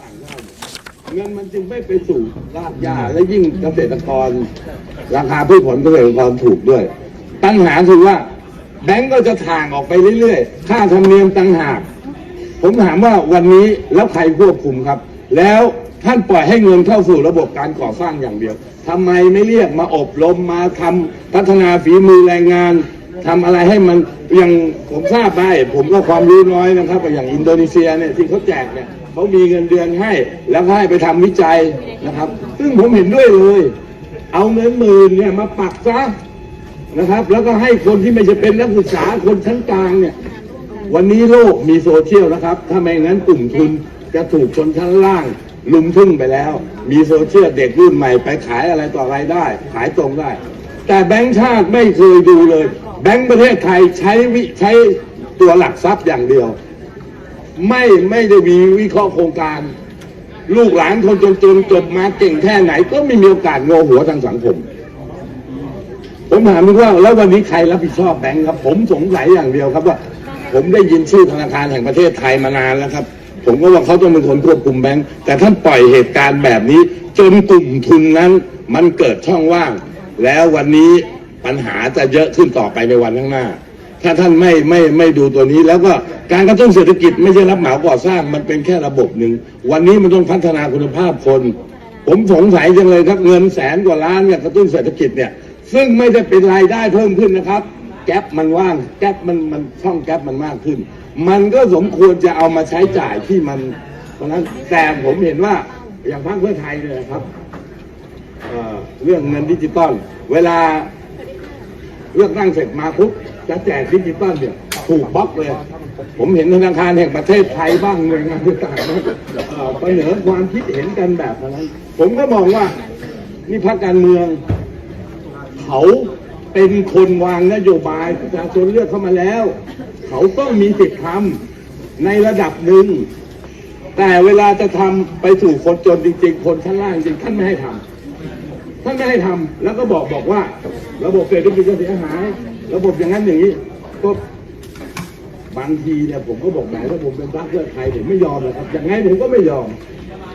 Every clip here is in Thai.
ต่างด้เงินมันจึงไม่ไปสู่รากหญ้าและยิ่งเกษตรกร ราคาพืชผลเกษตรกรถูกด้วย ปัญหาคือว่า แบงก์ก็จะถ่างออกไปเรื่อยๆ ค่าธรรมเนียมต่างหาก ผมถามว่าวันนี้แล้วใครควบคุมครับ แล้วท่านปล่อยให้เงินเข้าสู่ระบบการก่อสร้างอย่างเดียวทำไมไม่เรียกมาอบรมมาทำพัฒนาฝีมือแรงงาน ทำอะไรให้มันอย่างผมทราบได้ ผมก็ความรู้น้อยนะครับอย่างอินโดนีเซียเนี่ยที่เขาแจกเนี่ยเขามีเงินเดือนให้แล้วให้ไปทำวิจัยนะครับ ซึ่งผมเห็นด้วยเลย เอาเงินหมื่นเนี่ยมาปักซะนะครับ แล้วก็ให้คนที่ไม่ใช่เป็นนักศึกษาคนชั้นกลางเนี่ย วันนี้โลกมีโซเชียลนะครับ ถ้าไม่งั้นกลุ่มทุนจะถูกชนชั้นล่างลุมทึ่งไปแล้ว มีโซเชียลเด็กรุ่นใหม่ไปขายอะไรต่ออะไรได้ ขายตรงได้ แต่แบงค์ชาติไม่เคยดูเลย แบงค์ประเทศไทยใช้วิใช้ตัวหลักทรัพย์อย่างเดียว ไม่ไม่ได้มีวิเคราะห์โครงการ ลูกหลานคนจนๆจบมาเก่งแค่ไหน ก็ไม่มีโอกาสงอหัวทางสังคม ผมถามคุณว่าแล้ววันนี้ใครรับผิดชอบแบงค์ครับ ผมสงสัยอย่างเดียวครับว่า ผมได้ยินชื่อธนาคารแห่งประเทศไทยมานานแล้วครับ ผมก็ว่าเขาต้องเป็นคนควบคุมแบงค์แต่ท่านปล่อยเหตุการณ์แบบนี้ จนกลุ่มทุนนั้น มันเกิดช่องว่าง แล้ววันนี้ ปัญหาจะเยอะขึ้นต่อไปในวันข้างหน้า ถ้าท่านไม่ไม่ไม่ดูตัวนี้แล้วก็การกระตุ้นเศรษฐกิจไม่ใช่รับเหมาก่อสร้างมันเป็นแค่ระบบหนึ่ง วันนี้มันต้องพัฒนาคุณภาพคน ผมสงสัยจังเลยครับเงินแสนกว่าล้านเนี่ยกระตุ้นเศรษฐกิจเนี่ย ซึ่งไม่ได้เป็นรายได้เพิ่มขึ้นนะครับ แก๊ปมันว่างแก๊ปมันมันช่องแก๊ปมันมากขึ้น มันก็สมควรจะเอามาใช้จ่ายที่มันเพราะฉะนั้นแต่ผมเห็นว่าอย่างพรรคเพื่อไทยเนี่ยนะครับเเรื่องเงินดิจิตอลเวลา เลือกตั้งเสร็จมาปุ๊บจะแจกดิจิตอลเนี่ยถูกบล็อกเลย ผมเห็นธนาคารแห่งประเทศไทยบ้างหน่วยงานต่างๆนเสนอความคิดเห็นกันแบบนั้น ผมก็มองว่านี่พรรคการเมือง เขาเป็นคนวางนโยบายประชาชนเลือกเข้ามาแล้ว เขาต้องมีสิทธิ์ทำในระดับหนึ่ง แต่เวลาจะทำไปสู่คนจนจริง ๆ คนชั้นล่างจริงท่านไม่ให้ทำ ท่านไม่ให้ทำแล้วก็บอกบอกว่า ระบบเศรษฐกิจเสียหาย ระบบอย่างนั้นอย่างนี้ก็บางทีเนี่ยผมก็บอกไหนถ้าผมเป็นพรรคเพื่อไทยผมไม่ยอมเลยครับอย่างไงผมก็ไม่ยอม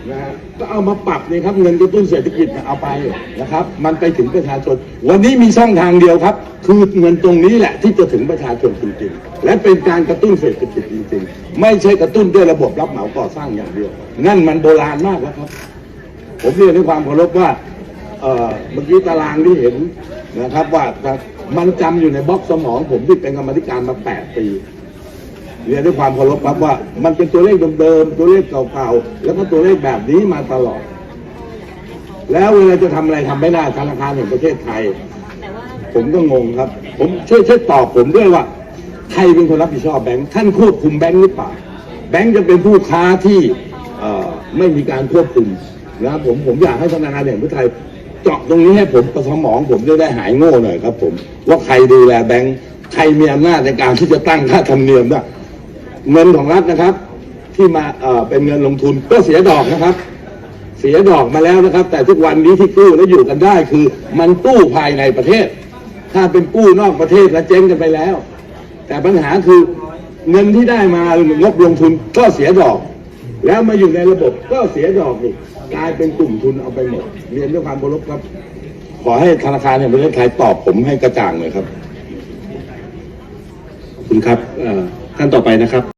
นะฮะก็เอามาปรับนี่ครับเงินกระตุ้นเศรษฐกิจเอาไปนะครับ มันไปถึงประชาชน วันนี้มีช่องทางเดียวครับ คือเงินตรงนี้แหละที่จะถึงประชาชนจริงๆ และเป็นการกระตุ้นเศรษฐกิจจริงๆ ไม่ใช่กระตุ้นด้วยระบบรับเหมาก่อสร้างอย่างเดียว นั่นมันโบราณมากแล้วครับ ผมเรียนด้วยความเคารพว่า เออเมื่อกี้ตารางที่เห็นนะครับ ว่ามันจำอยู่ในบล็อกสมองผมที่เป็นกรรมธิการมา8ปีเรียนด้วยความเคารพครับว่า มันเป็นตัวเลขเดิมๆตัวเลขเก่าๆแล้วก็ตัวเลขแบบนี้มาตลอด แล้วเวลาจะทำอะไรทำไม่ได้ธนาคารแห่งประเทศไทย ผมก็งงครับ ผมช่วยช่วยตอบผมด้วยว่าใครเป็นคนรับผิดชอบแบงค์ท่านควบคุมแบงค์หรือเปล่าแบงค์จะเป็นผู้ค้าที่ไม่มีการควบคุมนะครับผมผมอยากให้ธนาคารแห่งประเทศไทย เจาะตรงนี้ให้ผมประสมองผมจะได้หายโง่หน่อยครับ ผม ว่าใครดูแลแบงค์ใครมีอำนาจในการที่จะตั้งค่าธรรมเนียมด้วยเงินของรัฐนะครับ ที่มาเอ่อเป็นเงินลงทุนก็เสียดอกนะครับ เสียดอกมาแล้วนะครับ แต่ทุกวันนี้ที่กู้แล้วอยู่กันได้คือ มันกู้ภายในประเทศ ถ้าเป็นกู้นอกประเทศแล้วเจ๊งกันไปแล้ว แต่ปัญหาคือเงินที่ได้มางบลงทุนก็เสียดอก แล้วมาอยู่ในระบบก็เสียดอกนี่กลายเป็นกลุ่มทุนเอาไปหมด เรียนด้วยความเคารพครับ ขอให้ธนาคารแห่งประเทศไทยตอบผมให้กระจ่างหน่อยครับ ขอบคุณครับเอ่อท่านต่อไปนะครับ